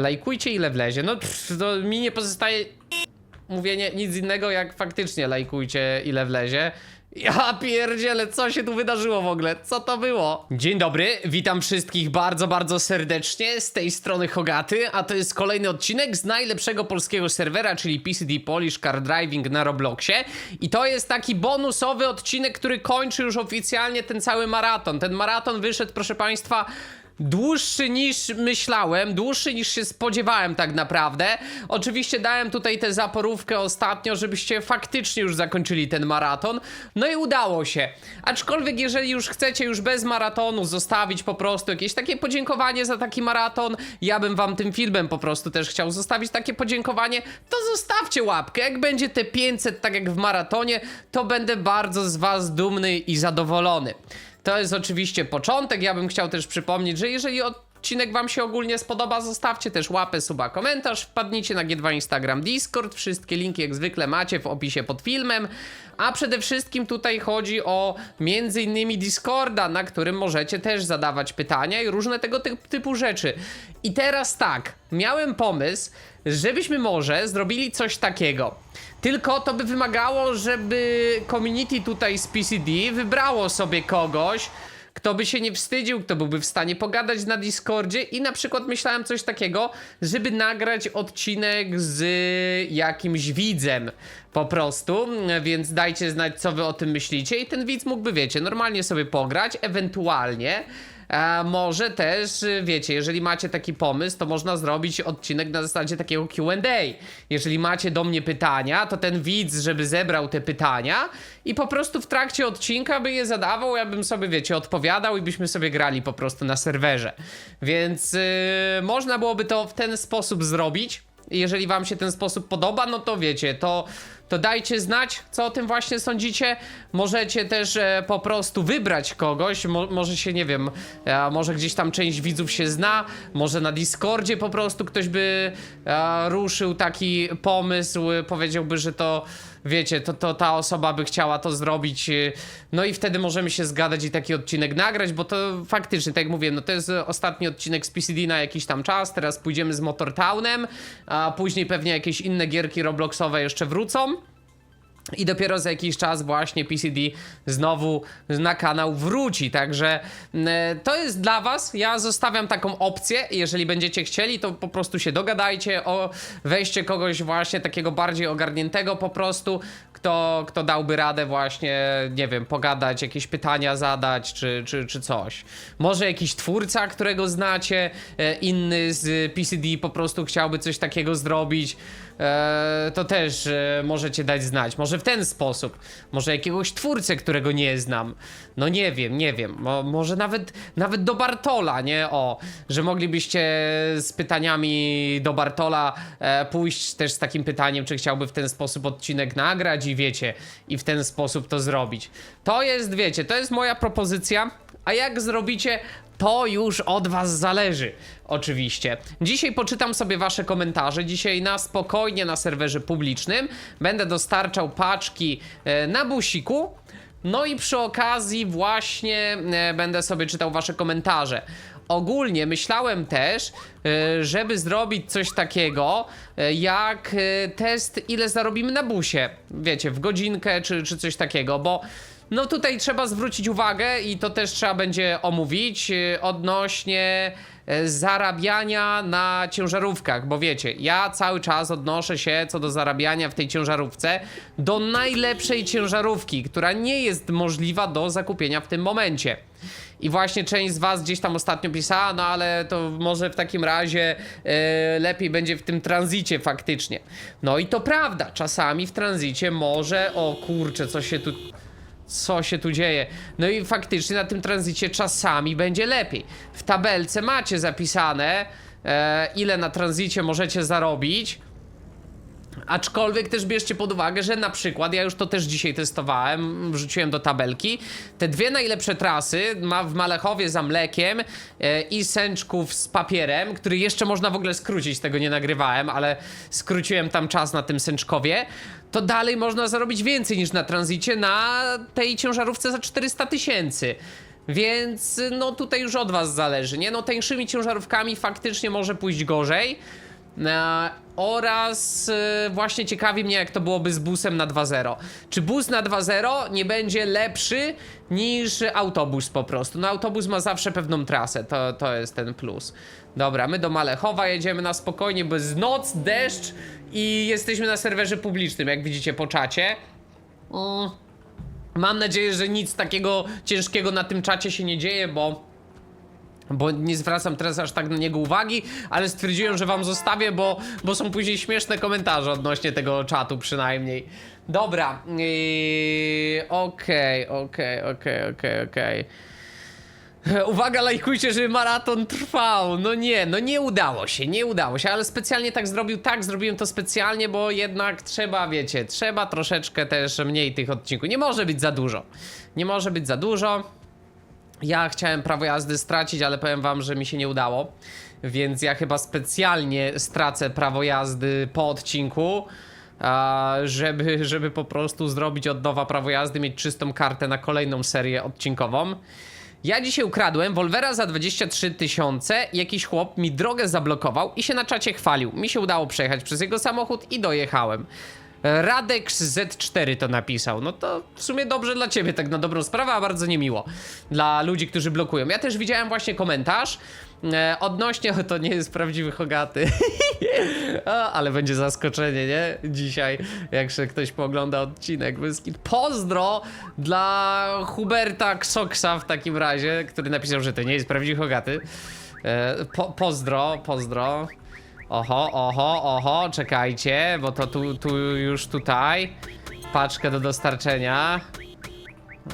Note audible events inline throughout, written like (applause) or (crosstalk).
Lajkujcie ile wlezie. No pff, to mi nie pozostaje mówienie nic innego jak faktycznie lajkujcie ile wlezie. Ja pierdzielę, co się tu wydarzyło w ogóle? Co to było? Dzień dobry, witam wszystkich bardzo, bardzo serdecznie. Z tej strony Hogaty, a to jest kolejny odcinek z najlepszego polskiego serwera, czyli PCD Polish Car Driving na Robloxie. I to jest taki bonusowy odcinek, który kończy już oficjalnie ten cały maraton. Ten maraton wyszedł, proszę Państwa, Dłuższy niż myślałem, dłuższy niż się spodziewałem tak naprawdę. Oczywiście dałem tutaj tę zaporówkę ostatnio, żebyście faktycznie już zakończyli ten maraton. No i udało się. Aczkolwiek jeżeli już chcecie już bez maratonu zostawić po prostu jakieś takie podziękowanie za taki maraton, ja bym wam tym filmem po prostu też chciał zostawić takie podziękowanie, to zostawcie łapkę. Jak będzie te 500 tak jak w maratonie, to będę bardzo z was dumny i zadowolony. To jest oczywiście początek. Ja bym chciał też przypomnieć, że jeżeli odcinek Wam się ogólnie spodoba, zostawcie też łapę, suba, komentarz, wpadnijcie na G2 Instagram, Discord. Wszystkie linki jak zwykle macie w opisie pod filmem. A przede wszystkim tutaj chodzi o między innymi Discorda, na którym możecie też zadawać pytania i różne tego ty typu rzeczy. I teraz tak, miałem pomysł, żebyśmy może zrobili coś takiego. Tylko to by wymagało, żeby community tutaj z PCD wybrało sobie kogoś, kto by się nie wstydził, kto byłby w stanie pogadać na Discordzie. I na przykład myślałem coś takiego, żeby nagrać odcinek z jakimś widzem po prostu, więc dajcie znać co wy o tym myślicie. I ten widz mógłby, wiecie, normalnie sobie pograć, ewentualnie a może też, y, wiecie, jeżeli macie taki pomysł, to można zrobić odcinek na zasadzie takiego QA. Jeżeli macie do mnie pytania, to ten widz, żeby zebrał te pytania i po prostu w trakcie odcinka by je zadawał, ja bym sobie, wiecie, odpowiadał i byśmy sobie grali po prostu na serwerze. Więc yy, można byłoby to w ten sposób zrobić. Jeżeli wam się ten sposób podoba, no to wiecie, to, to dajcie znać, co o tym właśnie sądzicie. Możecie też e, po prostu wybrać kogoś, mo, może się, nie wiem, e, może gdzieś tam część widzów się zna, może na Discordzie po prostu ktoś by e, ruszył taki pomysł, powiedziałby, że to wiecie, to, to ta osoba by chciała to zrobić, y, no i wtedy możemy się zgadać i taki odcinek nagrać, bo to faktycznie, tak jak mówię, no to jest ostatni odcinek z PCD na jakiś tam czas, teraz pójdziemy z Motortownem, a później pewnie jakieś inne gierki Robloxowe jeszcze wrócą. I dopiero za jakiś czas właśnie PCD znowu na kanał wróci, także e, to jest dla was. Ja zostawiam taką opcję, jeżeli będziecie chcieli, to po prostu się dogadajcie o wejście kogoś właśnie takiego bardziej ogarniętego po prostu, kto, kto dałby radę właśnie, nie wiem, pogadać, jakieś pytania zadać, czy, czy, czy coś. Może jakiś twórca, którego znacie, e, inny z PCD po prostu chciałby coś takiego zrobić, e, to też e, możecie dać znać. Może w ten sposób. Może jakiegoś twórcę, którego nie znam. No nie wiem, nie wiem. Mo, może nawet, nawet do Bartola, nie? O, że moglibyście z pytaniami do Bartola pójść też z takim pytaniem, czy chciałby w ten sposób odcinek nagrać i wiecie, i w ten sposób to zrobić. To jest, wiecie, to jest moja propozycja. A jak zrobicie, to już od was zależy, oczywiście. Dzisiaj poczytam sobie wasze komentarze. Dzisiaj na spokojnie na serwerze publicznym będę dostarczał paczki e, na busiku. No i przy okazji właśnie e, będę sobie czytał wasze komentarze. Ogólnie myślałem też, e, żeby zrobić coś takiego, e, jak e, test, ile zarobimy na busie. Wiecie, w godzinkę czy, czy coś takiego, bo no tutaj trzeba zwrócić uwagę i to też trzeba będzie omówić e, odnośnie e, zarabiania na ciężarówkach, bo wiecie, ja cały czas odnoszę się co do zarabiania w tej ciężarówce do najlepszej ciężarówki, która nie jest możliwa do zakupienia w tym momencie. I właśnie część z was gdzieś tam ostatnio pisała, no ale to może w takim razie e, lepiej będzie w tym tranzycie faktycznie. No i to prawda, czasami w tranzycie może, o kurczę, co się tu co się tu dzieje. No i faktycznie na tym tranzycie czasami będzie lepiej. W tabelce macie zapisane, e, ile na tranzycie możecie zarobić. Aczkolwiek też bierzcie pod uwagę, że na przykład, ja już to też dzisiaj testowałem, wrzuciłem do tabelki, te dwie najlepsze trasy ma w Malechowie za mlekiem e, i Sęczków z papierem, który jeszcze można w ogóle skrócić, tego nie nagrywałem, ale skróciłem tam czas na tym Sęczkowie, to dalej można zarobić więcej niż na tranzycie na tej ciężarówce za 400 tysięcy. Więc no tutaj już od was zależy, nie? No tańszymi ciężarówkami faktycznie może pójść gorzej. E, oraz e, właśnie ciekawi mnie, jak to byłoby z busem na 2.0. Czy bus na 2.0 nie będzie lepszy niż autobus po prostu? No autobus ma zawsze pewną trasę, to, to jest ten plus. Dobra, my do Malechowa jedziemy na spokojnie, bo jest noc, deszcz i jesteśmy na serwerze publicznym, jak widzicie po czacie. Mm. Mam nadzieję, że nic takiego ciężkiego na tym czacie się nie dzieje, bo bo nie zwracam teraz aż tak na niego uwagi, ale stwierdziłem, że wam zostawię, bo, bo są później śmieszne komentarze odnośnie tego czatu przynajmniej. Dobra, yy, okej, okej, okej, okej, okej. Uwaga, lajkujcie, żeby maraton trwał. No nie, no nie udało się, nie udało się, ale specjalnie tak zrobił, tak, zrobiłem to specjalnie, bo jednak trzeba, wiecie, trzeba troszeczkę też mniej tych odcinków. Nie może być za dużo. Nie może być za dużo. Ja chciałem prawo jazdy stracić, ale powiem wam, że mi się nie udało. Więc ja chyba specjalnie stracę prawo jazdy po odcinku, żeby, żeby po prostu zrobić od nowa prawo jazdy, mieć czystą kartę na kolejną serię odcinkową. Ja dzisiaj ukradłem Wolvera za 23 tysiące jakiś chłop mi drogę zablokował i się na czacie chwalił. Mi się udało przejechać przez jego samochód i dojechałem. Radex Z4 to napisał. No to w sumie dobrze dla ciebie, tak na dobrą sprawę, a bardzo niemiło dla ludzi, którzy blokują. Ja też widziałem właśnie komentarz e, odnośnie, (laughs) to nie jest prawdziwy Hogaty, (laughs) a, ale będzie zaskoczenie, nie? Dzisiaj, jak się ktoś poogląda odcinek. Wyski. Pozdro dla Huberta Ksoksa w takim razie, który napisał, że to nie jest prawdziwy Hogaty. E, po, pozdro, pozdro. Oho, oho, oho, czekajcie, bo to tu, tu już tutaj. Paczkę do dostarczenia.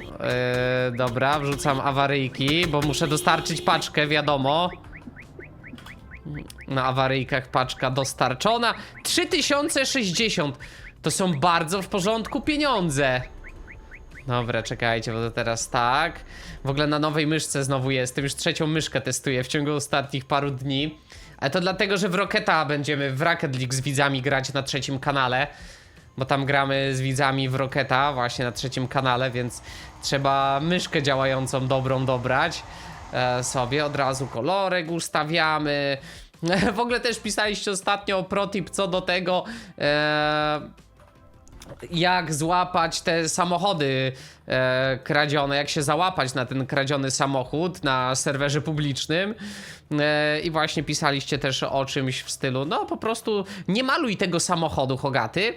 Yy, dobra, wrzucam awaryjki, bo muszę dostarczyć paczkę, wiadomo. Na awaryjkach paczka dostarczona. 3060 to są bardzo w porządku pieniądze. Dobra, czekajcie, bo to teraz tak. W ogóle na nowej myszce znowu jestem. Już trzecią myszkę testuję w ciągu ostatnich paru dni. Ale to dlatego, że w Rocketa będziemy w Rocket League z widzami grać na trzecim kanale. Bo tam gramy z widzami w Rocketa właśnie na trzecim kanale, więc trzeba myszkę działającą dobrą dobrać e, sobie. Od razu kolorek ustawiamy. (laughs) W ogóle też pisaliście ostatnio o protip co do tego, e, jak złapać te samochody e, kradzione, jak się załapać na ten kradziony samochód na serwerze publicznym. E, I właśnie pisaliście też o czymś w stylu, no po prostu nie maluj tego samochodu, Hogaty,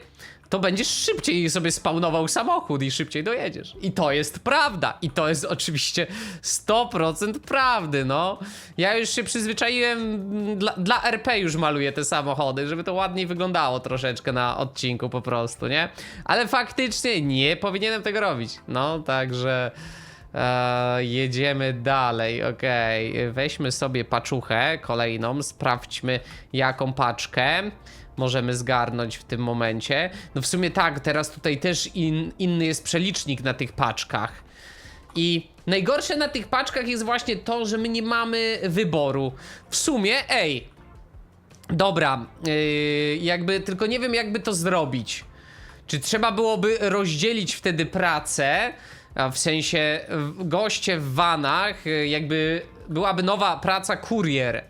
to będziesz szybciej sobie spawnował samochód i szybciej dojedziesz. I to jest prawda. I to jest oczywiście 100% prawdy, no. Ja już się przyzwyczaiłem, dla, dla RP już maluję te samochody, żeby to ładniej wyglądało troszeczkę na odcinku po prostu, nie? Ale faktycznie nie powinienem tego robić. No, także... E, jedziemy dalej, okej. Weźmy sobie paczuchę kolejną, sprawdźmy jaką paczkę możemy zgarnąć w tym momencie. No w sumie tak, teraz tutaj też in, inny jest przelicznik na tych paczkach. I najgorsze na tych paczkach jest właśnie to, że my nie mamy wyboru. W sumie, ej, dobra, yy, jakby tylko nie wiem jakby to zrobić. Czy trzeba byłoby rozdzielić wtedy pracę, a w sensie goście w vanach, y, jakby byłaby nowa praca kurier.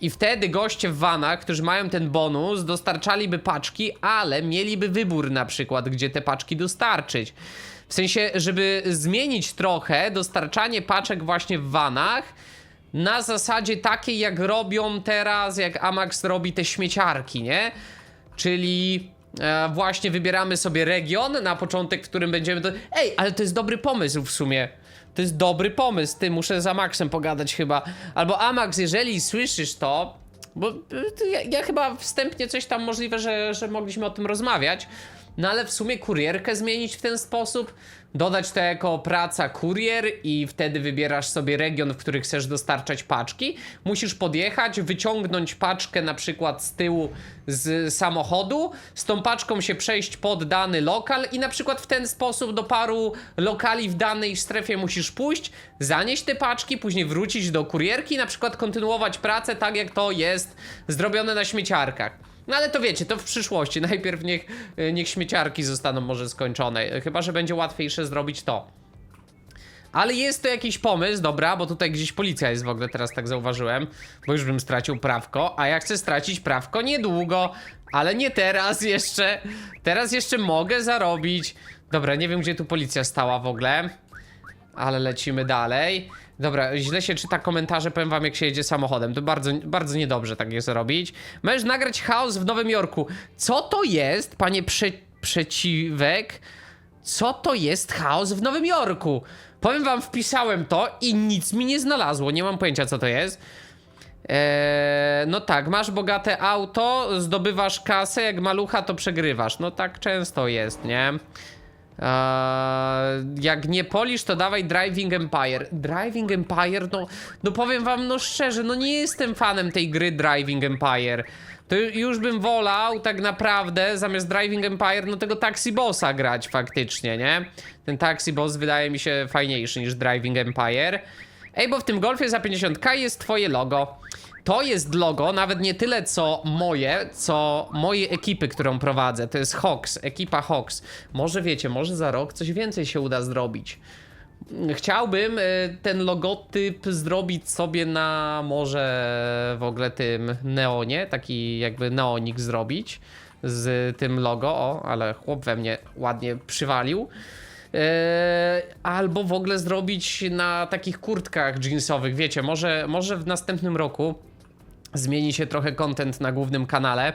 I wtedy goście w vanach, którzy mają ten bonus, dostarczaliby paczki, ale mieliby wybór na przykład, gdzie te paczki dostarczyć. W sensie, żeby zmienić trochę dostarczanie paczek właśnie w vanach na zasadzie takiej, jak robią teraz, jak Amax robi te śmieciarki, nie? Czyli e, właśnie wybieramy sobie region na początek, w którym będziemy. Do... Ej, ale to jest dobry pomysł w sumie. To jest dobry pomysł. Ty muszę z Amaxem pogadać chyba. Albo Amax, jeżeli słyszysz to, bo y, ja, ja chyba wstępnie coś tam możliwe, że, że mogliśmy o tym rozmawiać. No ale w sumie kurierkę zmienić w ten sposób, dodać to jako praca kurier i wtedy wybierasz sobie region, w który chcesz dostarczać paczki. Musisz podjechać, wyciągnąć paczkę na przykład z tyłu z samochodu, z tą paczką się przejść pod dany lokal i na przykład w ten sposób do paru lokali w danej strefie musisz pójść, zanieść te paczki, później wrócić do kurierki na przykład kontynuować pracę tak jak to jest zrobione na śmieciarkach. No ale to wiecie, to w przyszłości. (laughs) Najpierw niech, y, niech śmieciarki zostaną może skończone. Chyba, że będzie łatwiejsze zrobić to. Ale jest to jakiś pomysł, dobra, bo tutaj gdzieś policja jest w ogóle, teraz tak zauważyłem, bo już bym stracił prawko, a ja chcę stracić prawko niedługo, ale nie teraz jeszcze. Teraz jeszcze mogę zarobić. Dobra, nie wiem gdzie tu policja stała w ogóle, ale lecimy dalej. Dobra, źle się czyta komentarze, powiem wam jak się jedzie samochodem, to bardzo, bardzo niedobrze tak jest robić. Możesz nagrać chaos w Nowym Jorku. Co to jest, panie prze, przeciwek? Co to jest chaos w Nowym Jorku? Powiem wam, wpisałem to i nic mi nie znalazło. Nie mam pojęcia, co to jest. Eee, no tak, masz bogate auto, zdobywasz kasę, jak malucha to przegrywasz. No tak często jest, nie? Eee, jak nie polisz, to dawaj Driving Empire. Driving Empire, no, no powiem wam no szczerze, no nie jestem fanem tej gry Driving Empire. To ju- już bym wolał tak naprawdę zamiast Driving Empire, no tego Taxi Bossa grać faktycznie, nie? Ten Taxi Boss wydaje mi się fajniejszy niż Driving Empire. Ej, bo w tym Golfie za 50k jest twoje logo. To jest logo, nawet nie tyle co moje, co mojej ekipy, którą prowadzę. To jest Hawks, ekipa Hawks. Może wiecie, może za rok coś więcej się uda zrobić. Chciałbym y, ten logotyp zrobić sobie na może w ogóle tym neonie, taki jakby neonik zrobić z tym logo. O, ale chłop we mnie ładnie przywalił. E, albo w ogóle zrobić na takich kurtkach jeansowych, wiecie, może, może w następnym roku zmieni się trochę content na głównym kanale,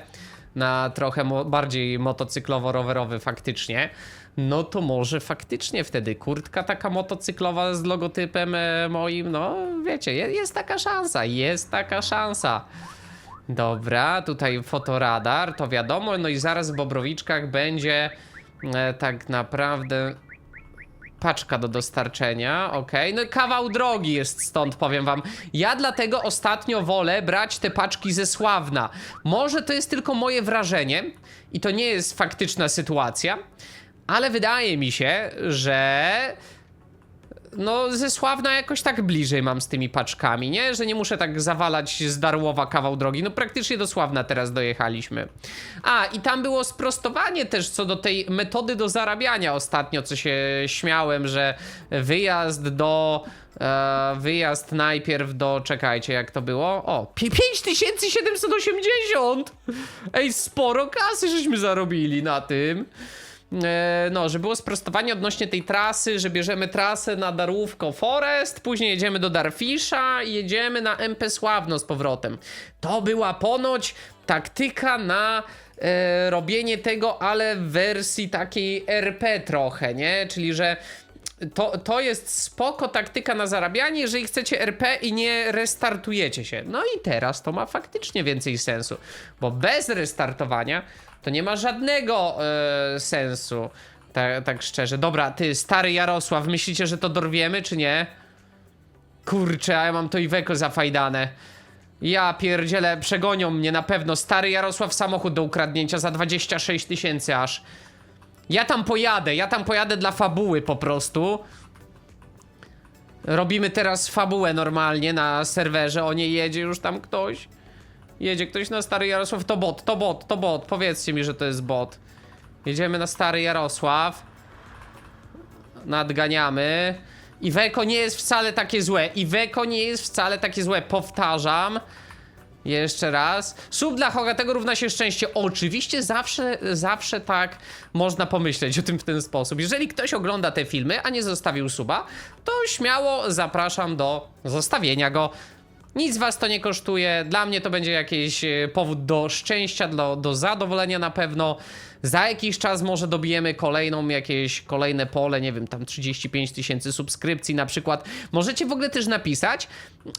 na trochę mo bardziej motocyklowo-rowerowy faktycznie, no to może faktycznie wtedy kurtka taka motocyklowa z logotypem e, moim, no wiecie, je, jest taka szansa, jest taka szansa. Dobra, tutaj fotoradar, to wiadomo, no i zaraz w Bobrowiczkach będzie e, tak naprawdę paczka do dostarczenia, okej. No i kawał drogi jest stąd, powiem wam. Ja dlatego ostatnio wolę brać te paczki ze Sławna. Może to jest tylko moje wrażenie i to nie jest faktyczna sytuacja, ale wydaje mi się, że no ze Sławna jakoś tak bliżej mam z tymi paczkami, nie? Że nie muszę tak zawalać z Darłowa kawał drogi. No praktycznie do Sławna teraz dojechaliśmy. A, i tam było sprostowanie też co do tej metody do zarabiania ostatnio, co się śmiałem, że wyjazd do... E, wyjazd najpierw do... Czekajcie, jak to było? O, pi- 5780! Ej, sporo kasy żeśmy zarobili na tym. E, no, że było sprostowanie odnośnie tej trasy, że bierzemy trasę na Darłówko Forest, później jedziemy do Darfisza i jedziemy na MP Sławno z powrotem. To była ponoć taktyka na e, robienie tego, ale w wersji takiej RP trochę, nie? Czyli, że to, to jest spoko taktyka na zarabianie, jeżeli chcecie RP i nie restartujecie się. No i teraz to ma faktycznie więcej sensu, bo bez restartowania to nie ma żadnego e, sensu. Tak, tak szczerze. Dobra, ty, stary Jarosław, myślicie, że to dorwiemy, czy nie? Kurczę, a ja mam to Iweko zafajdane. Ja pierdzielę, przegonią mnie na pewno. Stary Jarosław samochód do ukradnięcia za 26 tysięcy aż. Ja tam pojadę, ja tam pojadę dla fabuły po prostu. Robimy teraz fabułę normalnie na serwerze. O nie jedzie już tam ktoś. Jedzie ktoś na stary Jarosław. To bot, to bot, to bot. Powiedzcie mi, że to jest bot. Jedziemy na stary Jarosław. Nadganiamy. Iweko nie jest wcale takie złe. Iweko nie jest wcale takie złe. Powtarzam. Jeszcze raz. Sub dla Hogatego równa się szczęście. Oczywiście zawsze, zawsze tak można pomyśleć o tym w ten sposób. Jeżeli ktoś ogląda te filmy, a nie zostawił suba, to śmiało zapraszam do zostawienia go. Nic was to nie kosztuje. Dla mnie to będzie jakiś e, powód do szczęścia, do, do zadowolenia na pewno. Za jakiś czas może dobijemy kolejną, jakieś kolejne pole, nie wiem, tam 35 tysięcy subskrypcji na przykład. Możecie w ogóle też napisać,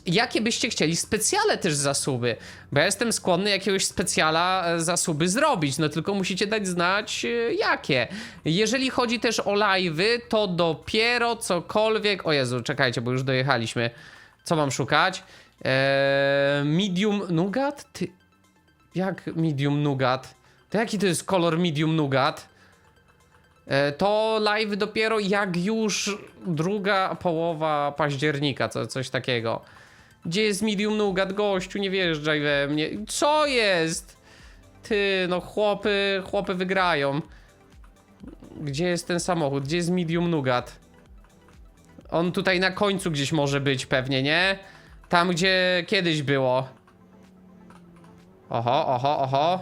jakie byście chcieli specjale też zasuby, bo ja jestem skłonny jakiegoś specjala e, zasuby zrobić, no tylko musicie dać znać e, jakie. Jeżeli chodzi też o live'y, to dopiero cokolwiek... O Jezu, czekajcie, bo już dojechaliśmy. Co mam szukać? Eee, medium nougat? Ty... Jak medium nougat? To jaki to jest kolor medium nougat? E, to live dopiero jak już druga połowa października, co, coś takiego. Gdzie jest medium nougat, gościu, nie wjeżdżaj we mnie. Co jest? Ty, no chłopy, chłopy wygrają. Gdzie jest ten samochód? Gdzie jest medium nougat? On tutaj na końcu gdzieś może być pewnie, nie? Tam, gdzie kiedyś było. Oho, oho, oho.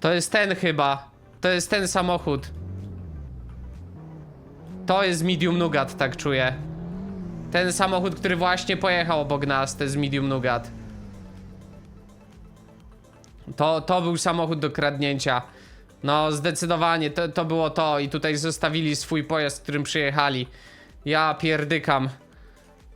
To jest ten chyba. To jest ten samochód. To jest Medium Nougat, tak czuję. Ten samochód, który właśnie pojechał obok nas, to jest Medium Nougat. To, to był samochód do kradnięcia. No, zdecydowanie, to, to było to. I tutaj zostawili swój pojazd, którym przyjechali. Ja pierdykam.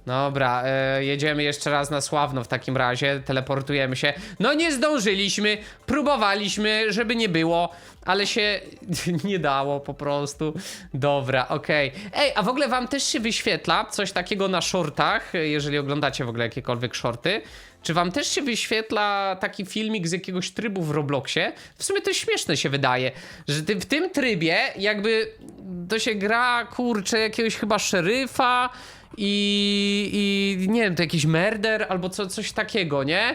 Dobra, e, jedziemy jeszcze raz na Sławno w takim razie, teleportujemy się. No nie zdążyliśmy, próbowaliśmy, żeby nie było, ale się (laughs) nie dało po prostu. Dobra, okej. Ej, a w ogóle wam też się wyświetla coś takiego na shortach, jeżeli oglądacie w ogóle jakiekolwiek shorty? Czy wam też się wyświetla taki filmik z jakiegoś trybu w Robloxie? W sumie to śmieszne się wydaje, że ty, w tym trybie jakby to się gra, kurczę, jakiegoś chyba szeryfa i, i nie wiem, to jakiś murder albo co, coś takiego, nie?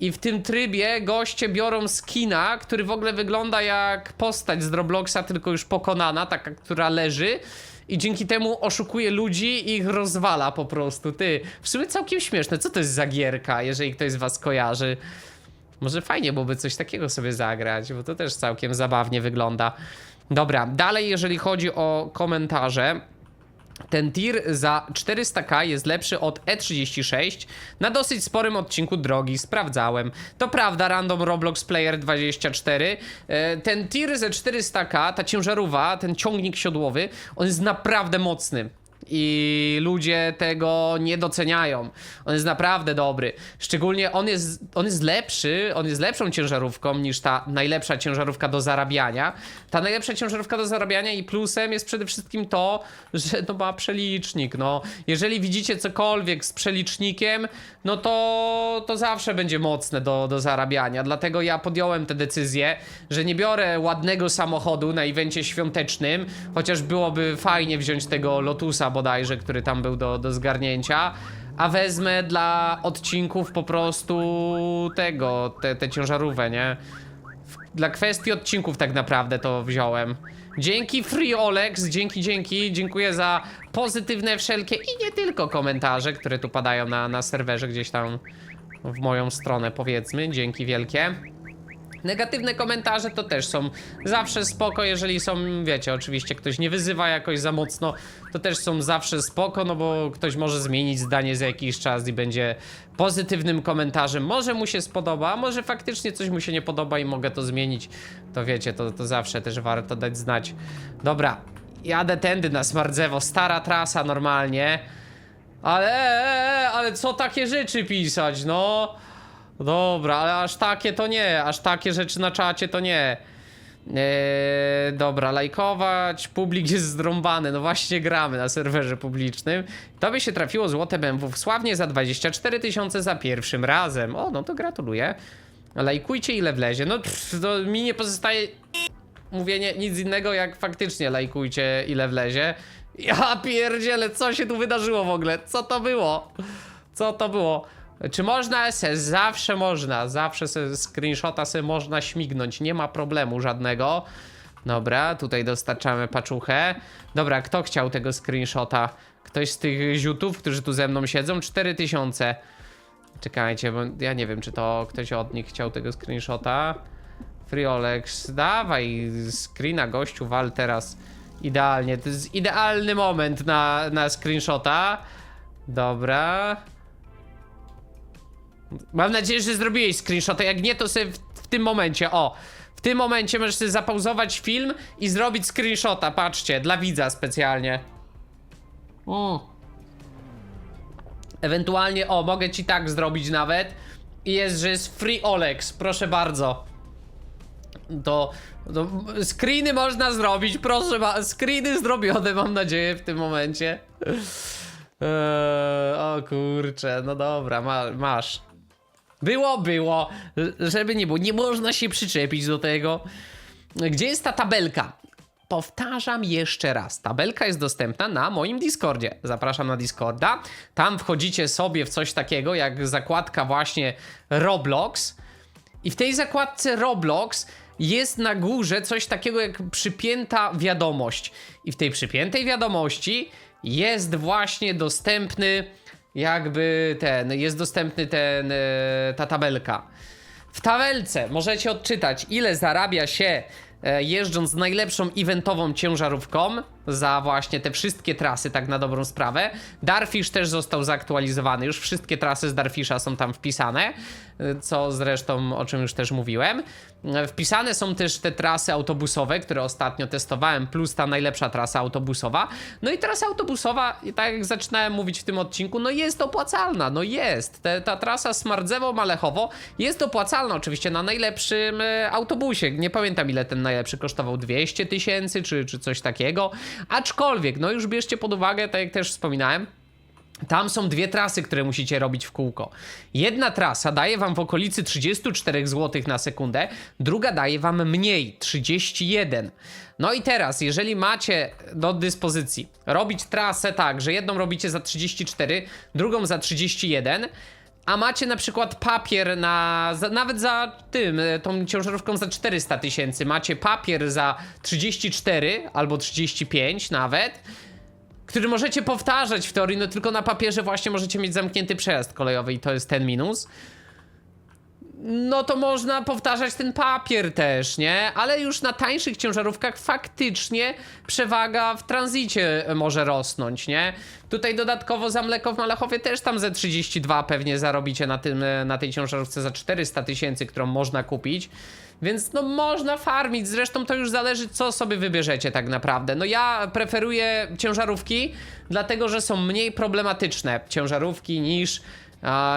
I w tym trybie goście biorą skina, który w ogóle wygląda jak postać z Robloxa, tylko już pokonana, taka, która leży. I dzięki temu oszukuje ludzi i ich rozwala po prostu. Ty, w sumie całkiem śmieszne. Co to jest za gierka, jeżeli ktoś z was kojarzy? Może fajnie byłoby coś takiego sobie zagrać, bo to też całkiem zabawnie wygląda. Dobra, dalej jeżeli chodzi o komentarze. Ten tir za 400k jest lepszy od E36 na dosyć sporym odcinku drogi, sprawdzałem. To prawda, Random Roblox Player 24. E, Ten tir ze 400k, ta ciężarówka, ten ciągnik siodłowy, on jest naprawdę mocny. I ludzie tego nie doceniają. On jest naprawdę dobry. Szczególnie on jest, on jest lepszy, on jest lepszą ciężarówką niż ta najlepsza ciężarówka do zarabiania. Ta najlepsza ciężarówka do zarabiania i plusem jest przede wszystkim to, że no ma przelicznik. No, jeżeli widzicie cokolwiek z przelicznikiem, no to, to zawsze będzie mocne do, do zarabiania. Dlatego ja podjąłem tę decyzję, że nie biorę ładnego samochodu na evencie świątecznym, chociaż byłoby fajnie wziąć tego Lotusa bodajże, który tam był do, do zgarnięcia. A wezmę dla odcinków po prostu tego, te, te nie? Dla kwestii odcinków tak naprawdę to wziąłem. Dzięki Free Olex, dzięki, dzięki, dziękuję za pozytywne wszelkie i nie tylko komentarze, które tu padają na, na serwerze gdzieś tam w moją stronę powiedzmy, dzięki wielkie. Negatywne komentarze to też są zawsze spoko, jeżeli są, wiecie, oczywiście ktoś nie wyzywa jakoś za mocno, to też są zawsze spoko, no bo ktoś może zmienić zdanie za jakiś czas i będzie pozytywnym komentarzem. Może mu się spodoba, a może faktycznie coś mu się nie podoba i mogę to zmienić. To wiecie, to, to zawsze też warto dać znać. Dobra, jadę tędy na Smardzewo, stara trasa normalnie. Ale, ale co takie rzeczy pisać, no? Dobra, ale aż takie to nie, aż takie rzeczy na czacie to nie. Eee, dobra, lajkować, publik jest zdrąbany, no właśnie gramy na serwerze publicznym. Tobie się trafiło złote BMW sławnie za 24 tysiące za pierwszym razem. O, no to gratuluję. Lajkujcie ile wlezie. No pff, to mi nie pozostaje mówienie nic innego jak faktycznie lajkujcie ile wlezie. Ja pierdzielę, co się tu wydarzyło w ogóle? Co to było? Co to było? Czy można se? Zawsze można. Zawsze se screenshota se można śmignąć. Nie ma problemu żadnego. Dobra, tutaj dostarczamy paczuchę. Dobra, kto chciał tego screenshota? Ktoś z tych ziutów, którzy tu ze mną siedzą? 4000. Czekajcie, bo ja nie wiem, czy to ktoś od nich chciał tego screenshota. Friolex, dawaj screena gościu, wal teraz idealnie. To jest idealny moment na, na screenshota. Dobra. Mam nadzieję, że zrobiłeś screenshota. Jak nie, to sobie w, w tym momencie, o. W tym momencie możesz sobie zapauzować film i zrobić screenshota. Patrzcie, dla widza specjalnie. Mm. Ewentualnie, o, mogę ci tak zrobić nawet. I jest, że jest free Olex, proszę bardzo. To, to screeny można zrobić, proszę, ma, screeny zrobione, mam nadzieję, w tym momencie. Eee, o kurczę, no dobra, ma, masz. Było, było, żeby nie było, nie można się przyczepić do tego. Gdzie jest ta tabelka? Powtarzam jeszcze raz. Tabelka jest dostępna na moim Discordzie. Zapraszam na Discorda. Tam wchodzicie sobie w coś takiego jak zakładka właśnie Roblox. I w tej zakładce Roblox jest na górze coś takiego jak przypięta wiadomość. I w tej przypiętej wiadomości jest właśnie dostępny jakby ten, jest dostępny ten, e, ta tabelka. W tabelce możecie odczytać, ile zarabia się e, jeżdżąc najlepszą eventową ciężarówką za właśnie te wszystkie trasy, tak na dobrą sprawę. Darfish też został zaktualizowany, już wszystkie trasy z Darfisha są tam wpisane, co zresztą o czym już też mówiłem. Wpisane są też te trasy autobusowe, które ostatnio testowałem, plus ta najlepsza trasa autobusowa. No i trasa autobusowa, tak jak zaczynałem mówić w tym odcinku, no jest opłacalna, no jest. Ta trasa Smardzewo-Malechowo jest opłacalna oczywiście na najlepszym e, autobusie. Nie pamiętam ile ten najlepszy kosztował, 200 tysięcy czy, czy coś takiego. Aczkolwiek, no już bierzcie pod uwagę, tak jak też wspominałem, tam są dwie trasy, które musicie robić w kółko. Jedna trasa daje wam w okolicy 34 zł na sekundę, druga daje wam mniej 31. No i teraz, jeżeli macie do dyspozycji robić trasę tak, że jedną robicie za 34, drugą za 31, a macie na przykład papier na. Za, nawet za tym, e, tą ciężarówką za 400 tysięcy, macie papier za 34 albo 35 nawet który możecie powtarzać w teorii, no tylko na papierze właśnie możecie mieć zamknięty przejazd kolejowy i to jest ten minus. No to można powtarzać ten papier też, nie? Ale już na tańszych ciężarówkach faktycznie przewaga w tranzycie może rosnąć, nie? Tutaj dodatkowo za mleko w Malechowie też tam ze 32 pewnie zarobicie na, tym, na tej ciężarówce za 400 tysięcy, którą można kupić. Więc no można farmić, zresztą to już zależy co sobie wybierzecie tak naprawdę. No ja preferuję ciężarówki, dlatego że są mniej problematyczne ciężarówki niż,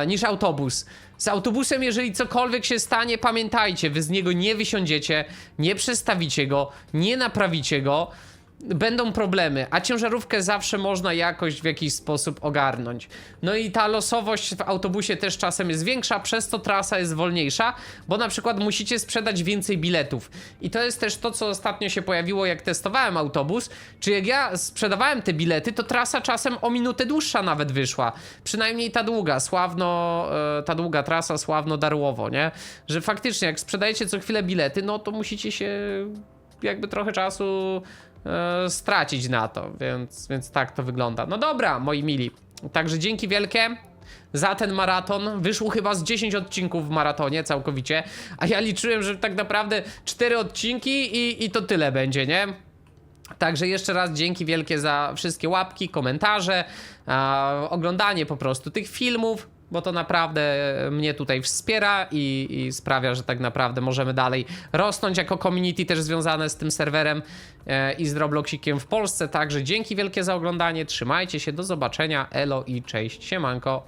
niż autobus. Z autobusem, jeżeli cokolwiek się stanie, pamiętajcie, wy z niego nie wysiądziecie, nie przestawicie go, nie naprawicie go. Będą problemy, a ciężarówkę zawsze można jakoś w jakiś sposób ogarnąć. No i ta losowość w autobusie też czasem jest większa, przez to trasa jest wolniejsza, bo na przykład musicie sprzedać więcej biletów. I to jest też to, co ostatnio się pojawiło, jak testowałem autobus. Czy jak ja sprzedawałem te bilety, to trasa czasem o minutę dłuższa nawet wyszła. Przynajmniej ta długa, sławno, e, ta długa trasa Sławno-Darłowo, nie? Że faktycznie, jak sprzedajecie co chwilę bilety, no to musicie się jakby trochę czasu stracić na to, więc, więc tak to wygląda. No dobra, moi mili. Także dzięki wielkie za ten maraton. Wyszło chyba z 10 odcinków w maratonie całkowicie, a ja liczyłem, że tak naprawdę 4 odcinki i, i to tyle będzie, nie? Także jeszcze raz dzięki wielkie za wszystkie łapki, komentarze, a, oglądanie po prostu tych filmów, bo to naprawdę mnie tutaj wspiera i, i sprawia, że tak naprawdę możemy dalej rosnąć jako community też związane z tym serwerem e, i z Robloxikiem w Polsce. Także dzięki wielkie za oglądanie, trzymajcie się, do zobaczenia, elo i cześć, siemanko.